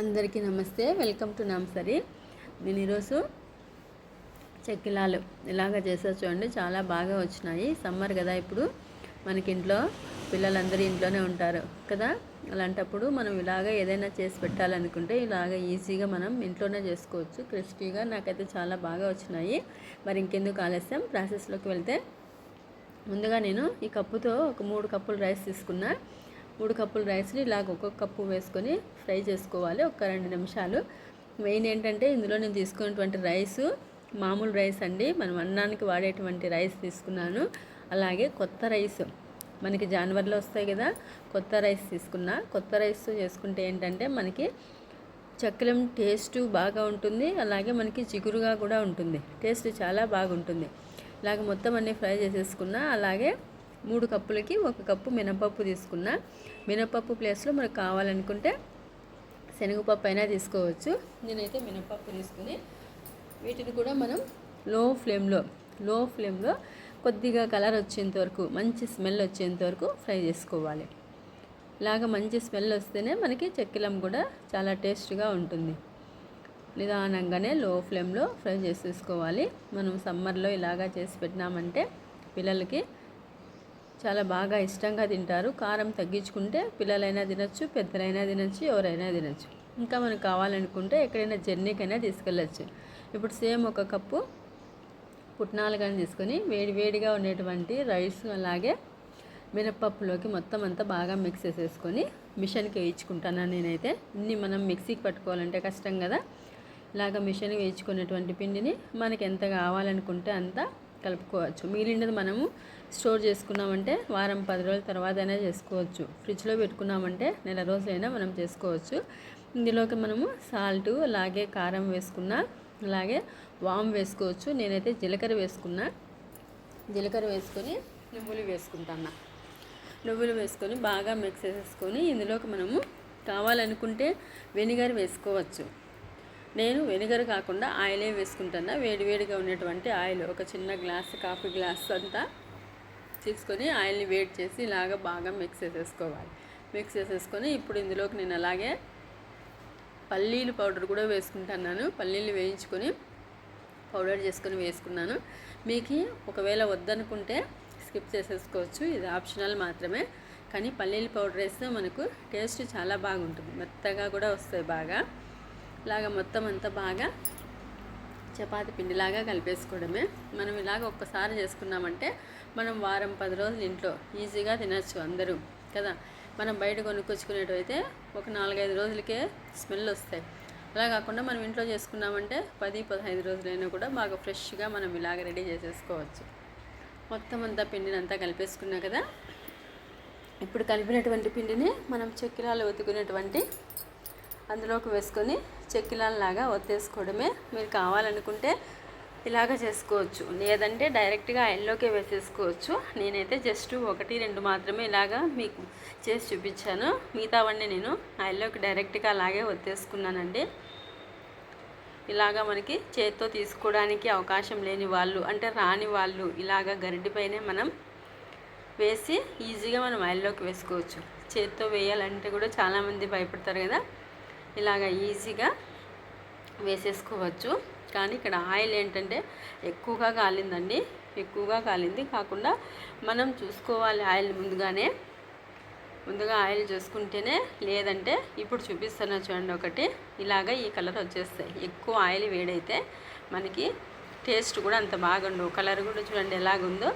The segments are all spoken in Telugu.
అందరికీ నమస్తే. వెల్కమ్ టు నామ్సరి. నేను ఈరోజు చెక్కిలాలు ఇలాగ చేసా చూడండి. చాలా బాగా వచ్చినాయి. సమ్మర్ కదా ఇప్పుడు. మనకి ఇంట్లో పిల్లలందరూ ఇంట్లోనే ఉంటారు కదా. అలాంటప్పుడు మనం ఇలాగ ఏదైనా చేసి పెట్టాలనుకుంటే ఇలాగ ఈజీగా మనం ఇంట్లోనే చేసుకోవచ్చు. క్రిస్పీగా నాకైతే చాలా బాగా వచ్చినాయి. మరి ఇంకెందుకు ఆలస్యం? ప్రాసెస్లోకి వెళ్తే ముందుగా నేను ఈ కప్పుతో ఒక మూడు కప్పులు రైస్ తీసుకున్నా. మూడు కప్పుల రైస్ని ఇలాగ ఒక్కొక్క కప్పు వేసుకొని ఫ్రై చేసుకోవాలి ఒక రెండు నిమిషాలు. మెయిన్ ఏంటంటే ఇందులో నేను తీసుకున్నటువంటి రైస్ మామూలు రైస్ అండి. మనం అన్నానికి వాడేటువంటి రైస్ తీసుకున్నాను. అలాగే కొత్త రైస్ మనకి జాన్వర్లో వస్తాయి కదా కొత్త రైస్ తీసుకున్నా. కొత్త రైస్ చేసుకుంటే ఏంటంటే మనకి చక్కెరం టేస్ట్ బాగా ఉంటుంది అలాగే మనకి చిగురుగా కూడా ఉంటుంది. టేస్ట్ చాలా బాగుంటుంది. ఇలాగ మొత్తం అన్నీ ఫ్రై చేసేసుకున్నా అలాగే మూడు కప్పులకి ఒక కప్పు మినపప్పు తీసుకున్నా. మినపప్పు ప్లేస్లో మనకు కావాలనుకుంటే శనగపప్పు అయినా తీసుకోవచ్చు. నేనైతే మినపప్పు తీసుకుని వీటిని కూడా మనం లో ఫ్లేమ్లో లో ఫ్లేమ్లో కొద్దిగా కలర్ వచ్చేంత వరకు మంచి స్మెల్ వచ్చేంత వరకు ఫ్రై చేసుకోవాలి. ఇలాగ మంచి స్మెల్ వస్తేనే మనకి చెక్కిలం కూడా చాలా టేస్ట్గా ఉంటుంది. నిదానంగానే లో ఫ్లేమ్లో ఫ్రై చేసేసుకోవాలి. మనం సమ్మర్లో ఇలాగా చేసి పెట్టినామంటే పిల్లలకి చాలా బాగా ఇష్టంగా తింటారు. కారం తగ్గించుకుంటే పిల్లలైనా తినచ్చు పెద్దలైనా తినచ్చు ఎవరైనా తినచ్చు. ఇంకా మనకు కావాలనుకుంటే ఎక్కడైనా జర్నీకైనా తీసుకెళ్ళచ్చు. ఇప్పుడు సేమ్ ఒక కప్పు పుట్నాలు కానీ తీసుకొని వేడి వేడిగా ఉండేటువంటి రైస్ అలాగే మినప్పప్పులోకి మొత్తం అంతా బాగా మిక్స్ చేసేసుకొని మిషన్కి వేయించుకుంటాను నేనైతే. ఇన్ని మనం మిక్సీకి పట్టుకోవాలంటే కష్టం కదా. ఇలాగ మిషన్ వేయించుకునేటువంటి పిండిని మనకి ఎంత కావాలనుకుంటే అంత కలుపుకోవచ్చు. మిగిలినది మనము స్టోర్ చేసుకున్నామంటే వారం పది రోజుల తర్వాత అయినా చేసుకోవచ్చు. ఫ్రిడ్జ్లో పెట్టుకున్నామంటే నెల రోజులైనా మనం చేసుకోవచ్చు. ఇందులోకి మనము సాల్ట్ అలాగే కారం వేసుకున్న అలాగే వామ్ వేసుకోవచ్చు. నేనైతే జీలకర్ర వేసుకున్నా. జీలకర్ర వేసుకొని నువ్వులు వేసుకుంటాను నువ్వులు వేసుకొని బాగా మిక్స్ చేసేసుకొని ఇందులోకి మనము కావాలనుకుంటే వెనిగర్ వేసుకోవచ్చు. నేను వెనిగర్ కాకుండా ఆయిలే వేసుకుంటాను. వేడివేడిగా ఉన్నటువంటి ఆయిల్ ఒక చిన్న గ్లాస్ కాఫీ గ్లాస్ అంతా తీసుకొని ఆయిల్ని వేడి చేసి ఇలాగ బాగా మిక్స్ చేసేసుకోవాలి. మిక్స్ చేసేసుకొని ఇప్పుడు ఇందులోకి నేను అలాగే పల్లీలు పౌడర్ కూడా వేసుకుంటున్నాను. పల్లీలు వేయించుకొని పౌడర్ చేసుకొని వేసుకున్నాను. మీకు ఒకవేళ వద్దనుకుంటే స్కిప్ చేసేసుకోవచ్చు. ఇది ఆప్షనల్ మాత్రమే. కానీ పల్లీలు పౌడర్ వేస్తే మనకు టేస్ట్ చాలా బాగుంటుంది. మెత్తగా కూడా వస్తాయి బాగా. ఇలాగ మొత్తం అంతా బాగా చపాతి పిండిలాగా కలిపేసుకోవడమే. మనం ఇలాగ ఒక్కసారి చేసుకున్నామంటే మనం వారం పది రోజులు ఇంట్లో ఈజీగా తినచ్చు అందరూ కదా? మనం బయట కొనుక్కొచ్చుకునేటైతే ఒక నాలుగైదు రోజులకే స్మెల్ వస్తాయి. అలా కాకుండా మనం ఇంట్లో చేసుకున్నామంటే పది పదహైదు రోజులైనా కూడా బాగా ఫ్రెష్గా మనం ఇలాగ రెడీ చేసేసుకోవచ్చు. మొత్తం అంతా పిండిని అంతా కలిపేసుకున్నా కదా? ఇప్పుడు కలిపినటువంటి పిండిని మనం చెక్కిలాలు ఒత్తుకునేటువంటి అందులోకి వేసుకొని చెక్కిలాల్లాగా ఒత్తేసుకోవడమే. మీరు కావాలనుకుంటే ఇలాగ చేసుకోవచ్చు. లేదంటే డైరెక్ట్గా ఆయిల్లోకే వేసేసుకోవచ్చు. నేనైతే జస్ట్ ఒకటి రెండు మాత్రమే ఇలాగా మీకు చేసి చూపించాను. మిగతావన్నీ నేను ఆయిల్లోకి డైరెక్ట్గా అలాగే ఒత్తేసుకున్నానండి. ఇలాగా మనకి చేత్తో తీసుకోవడానికి అవకాశం లేని వాళ్ళు అంటే రాని వాళ్ళు ఇలాగ గరిటిపైనే మనం వేసి ఈజీగా మనం ఆయిల్లోకి వేసుకోవచ్చు. చేత్తో వేయాలంటే కూడా చాలామంది భయపడతారు కదా. ఇలాగ ఈజీగా వేసేసుకోవచ్చు. కానీ ఇక్కడ ఆయిల్ ఏంటంటే ఎక్కువగా కాలిందండి. ఎక్కువగా కాలింది. కాకుండా మనం చూసుకోవాలి ఆయిల్ ముందుగానే. ముందుగా ఆయిల్ చూసుకుంటేనే లేదంటే ఇప్పుడు చూపిస్తున్నా చూడండి ఒకటి. ఇలాగ ఈ కలర్ వచ్చేస్తాయి. ఎక్కువ ఆయిల్ వేడైతే మనకి టేస్ట్ కూడా అంత బాగుండవు. కలర్ కూడా చూడండి ఎలాగుందో.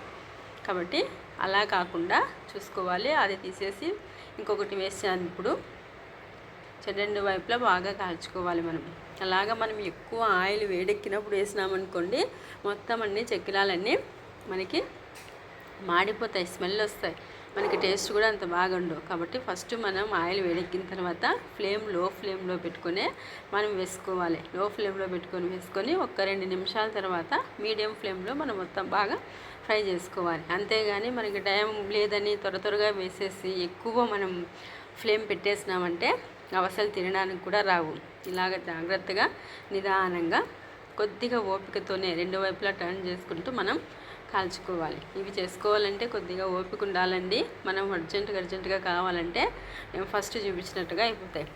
కాబట్టి అలా కాకుండా చూసుకోవాలి. అది తీసేసి ఇంకొకటి వేసాను ఇప్పుడు. చెడ్డండి వైపులా బాగా కాల్చుకోవాలి మనం. అలాగా మనం ఎక్కువ ఆయిల్ వేడెక్కినప్పుడు వేసినామనుకోండి మొత్తం అన్ని చెక్కిలాలన్నీ మనకి మాడిపోతాయి స్మెల్ వస్తాయి. మనకి టేస్ట్ కూడా అంత బాగుండవు కాబట్టి ఫస్ట్ మనం ఆయిల్ వేడెక్కిన తర్వాత ఫ్లేమ్లో ఫ్లేమ్లో పెట్టుకునే మనం వేసుకోవాలి. లో ఫ్లేమ్లో పెట్టుకొని వేసుకొని ఒక రెండు నిమిషాల తర్వాత మీడియం ఫ్లేమ్లో మనం మొత్తం బాగా ఫ్రై చేసుకోవాలి. అంతేగాని మనకి టైం లేదని త్వర త్వరగా వేసేసి ఎక్కువ మనం ఫ్లేమ్ పెట్టేసినామంటే అవసలు తినడానికి కూడా రావు. ఇలాగ జాగ్రత్తగా నిదానంగా కొద్దిగా ఓపికతోనే రెండు వైపులా టర్న్ చేసుకుంటూ మనం కాల్చుకోవాలి. ఇవి చేసుకోవాలంటే కొద్దిగా ఓపిక ఉండాలండి. మనం అర్జెంటుగా అర్జెంటుగా కావాలంటే మేము ఫస్ట్ చూపించినట్టుగా అయిపోతాయి.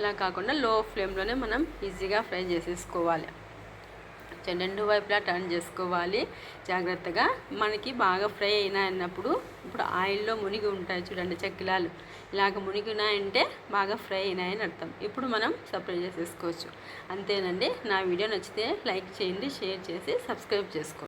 ఇలా కాకుండా లో ఫ్లేమ్లోనే మనం ఈజీగా ఫ్రై చేసేసుకోవాలి. రెండు వైపులా టర్న్ చేసుకోవాలి. జాగ్రత్తగా. మనకి బాగా ఫ్రై అయినాయన్నప్పుడు ఇప్పుడు ఆయిల్లో మునిగి ఉంటాయి చూడండి చక్కిలాలు. ఇలాగ మునిగినాయంటే బాగా ఫ్రై అయినాయని అర్థం. ఇప్పుడు మనం సపరేట్ చేసేసుకోవచ్చు. అంతేనండి. నా వీడియో నచ్చితే లైక్ చేయండి షేర్ చేసి సబ్స్క్రైబ్ చేసుకోండి.